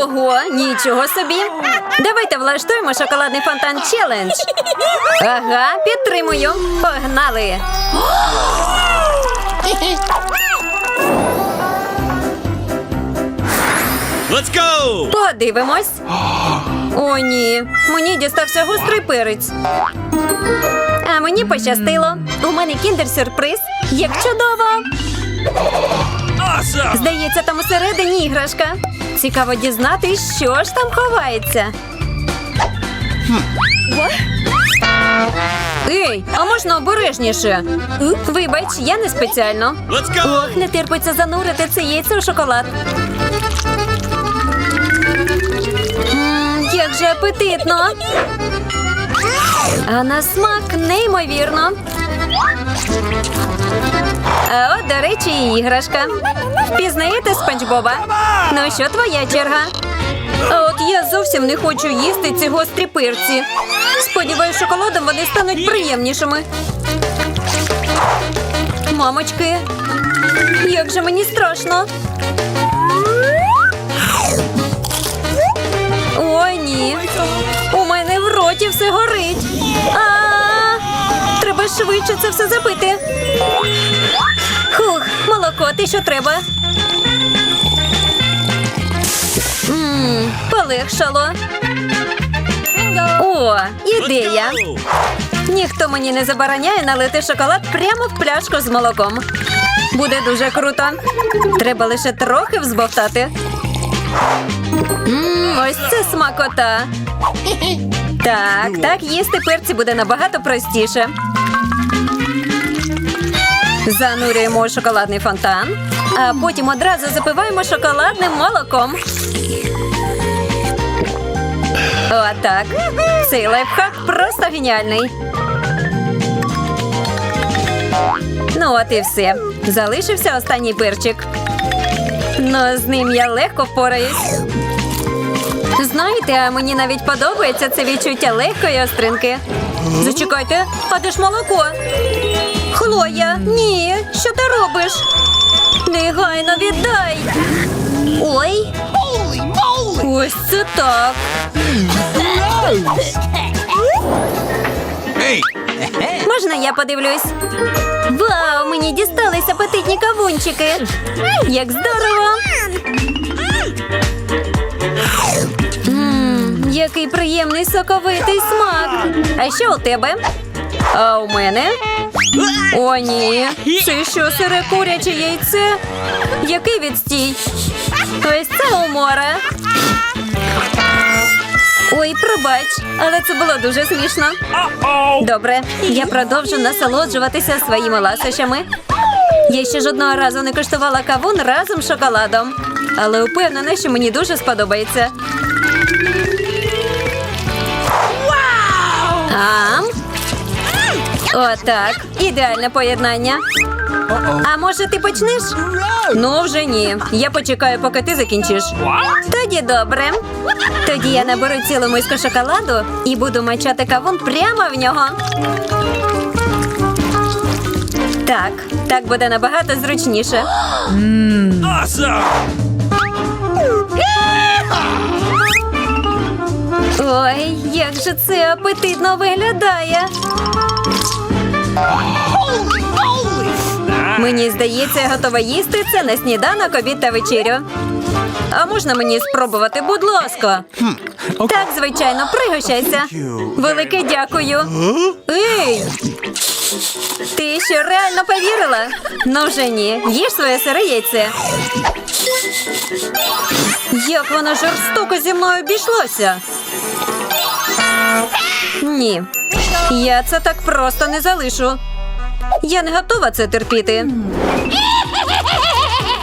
Ого, нічого собі. Давайте влаштуємо шоколадний фонтан челендж. Ага, підтримую. Погнали. Let's go! Подивимось. О, ні. Мені дістався гострий перець. А мені пощастило. У мене кіндер-сюрприз. Як чудово! Awesome! Здається, там усередині іграшка. Цікаво дізнатись, що ж там ховається. Ей, а можна обережніше? Вибач, я не спеціально. Ох, не терпиться занурити це яйце у шоколад. М, як же апетитно. А на смак неймовірно. А от, до речі, іграшка. Впізнаєте спанч Боба? Ну що, твоя черга? А от я зовсім не хочу їсти ці гострі пирці. Сподіваюсь, шоколадом вони стануть приємнішими. Мамочки, як же мені страшно. Швидше це все запити. Хух, молоко, ти що треба? Мм, полегшало. О, ідея. Ніхто мені не забороняє налити шоколад прямо в пляшку з молоком. Буде дуже круто. Треба лише трохи взбовтати. Мм, ось це смакота. Так, так, їсти перці буде набагато простіше. Занурюємо шоколадний фонтан, а потім одразу запиваємо шоколадним молоком. Отак. Цей лайфхак просто геніальний. Ну, от і все. Залишився останній перчик. Ну, з ним я легко впораюсь. Знаєте, а мені навіть подобається це відчуття легкої остринки. Зачекайте, а де ж молоко? Хлоя, ні, що ти робиш? Негайно віддай. Ой. Ось це так. Можна я подивлюсь? Вау, мені дістались апетитні кавунчики. Як здорово! Приємний соковитий смак. А що у тебе? А у мене? О, ні. Це що, сире куряче яйце? Який відстій? Ось це умора. Ой, пробач, але це було дуже смішно. Добре, я продовжу насолоджуватися своїми ласощами. Я ще жодного разу не коштувала кавун разом з шоколадом, але упевнена, що мені дуже сподобається. Ам. Отак. Ідеальне поєднання. А може ти почнеш? Ну, вже ні. Я почекаю, поки ти закінчиш. Тоді добре. Тоді я наберу цілу миску шоколаду і буду мачати кавун прямо в нього. Так, так буде набагато зручніше. Awesome! Ой, як же це апетитно виглядає. Мені здається, я готова їсти це на сніданок, обід та вечерю. А можна мені спробувати, будь ласка? Так, звичайно, пригощайся. Велике дякую. Ей! Ти що реально повірила? Ну вже ні. Їж своє сире яйце. Як воно жорстоко зі мною обійшлося? Ні. Я це так просто не залишу. Я не готова це терпіти.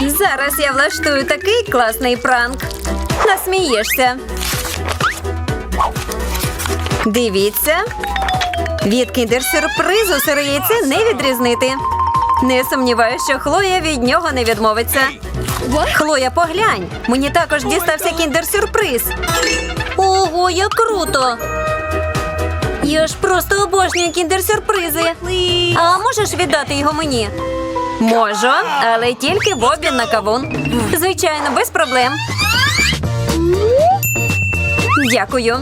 Зараз я влаштую такий класний пранк. Насмієшся. Дивіться. Від кіндер-сюрпризу сире не відрізнити. Не сумніваюся, що Хлоя від нього не відмовиться. Хлоя, поглянь. Мені також дістався кіндер-сюрприз. Ого, як круто! Я ж просто обожнюю кіндер-сюрпризи. А можеш віддати його мені? Можу, але тільки в на кавун. Звичайно, без проблем. Дякую.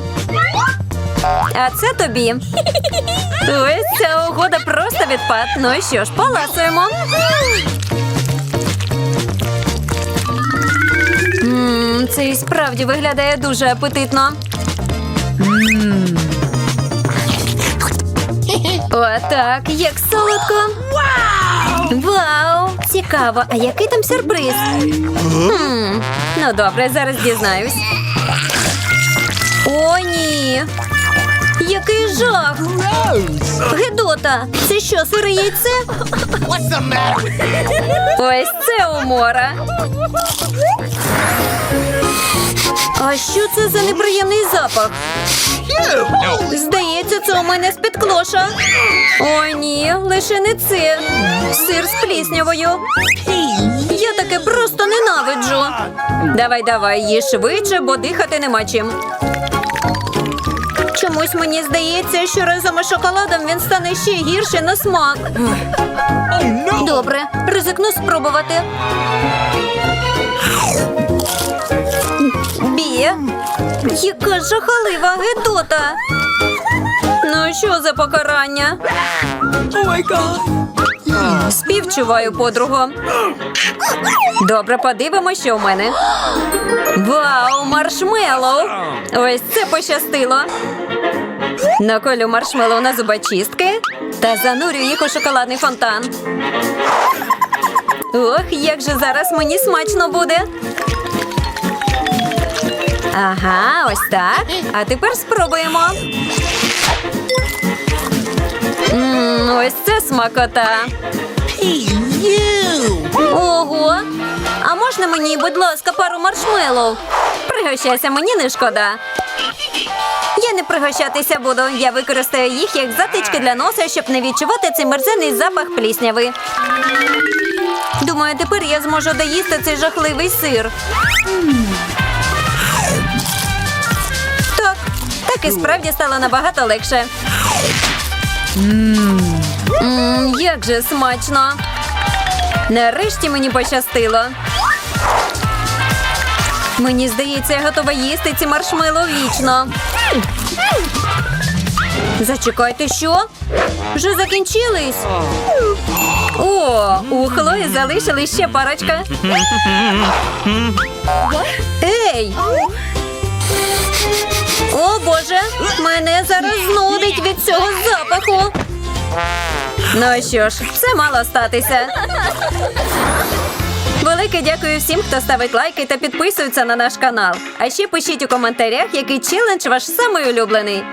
А це тобі. Ось ця угода просто відпад. Ну що ж, поласуємо. Це і справді виглядає дуже апетитно. Отак, як солодко. Вау! Цікаво, а який там сюрприз? Хм, ну добре, зараз дізнаюсь. О, ні. Який жах! Гедота! Це що, сире яйце? Ось це умора. А що це за неприємний запах? Здається, це у мене з-під клоша. О, ні, лише не це. Сир з пліснявою. Я таке просто ненавиджу. Давай, давай, їж швидше, бо дихати нема чим. Чомусь мені здається, що разом із шоколадом він стане ще гірше на смак. Добре, ризикну спробувати. Яка жахалива гидота. Ну що за покарання? Співчуваю подругу. Добре, подивимося, що в мене. Вау, маршмеллоу! Ось це пощастило. Наколю маршмеллоу на зубочистки та занурю їх у шоколадний фонтан. Ох, як же зараз мені смачно буде. Ага, ось так. А тепер спробуємо. М, ось це смакота. Ого. А можна мені, будь ласка, пару маршмеллоу? Пригощайся, мені не шкода. Я не пригощатися буду. Я використаю їх як затички для носа, щоб не відчувати цей мерзенний запах плісняви. Думаю, тепер я зможу доїсти цей жахливий сир. Так, і справді стало набагато легше. Мм, як же смачно. Нарешті мені пощастило. Мені здається, я готова їсти ці маршмело вічно. Зачекайте, що? Вже закінчились? О, у Хлої залишилась ще парочка. Ей! О, Боже! Мене зараз нудить від цього запаху. Ну що ж, все мало статися. Велике дякую всім, хто ставить лайки та підписується на наш канал. А ще пишіть у коментарях, який челендж ваш самий улюблений.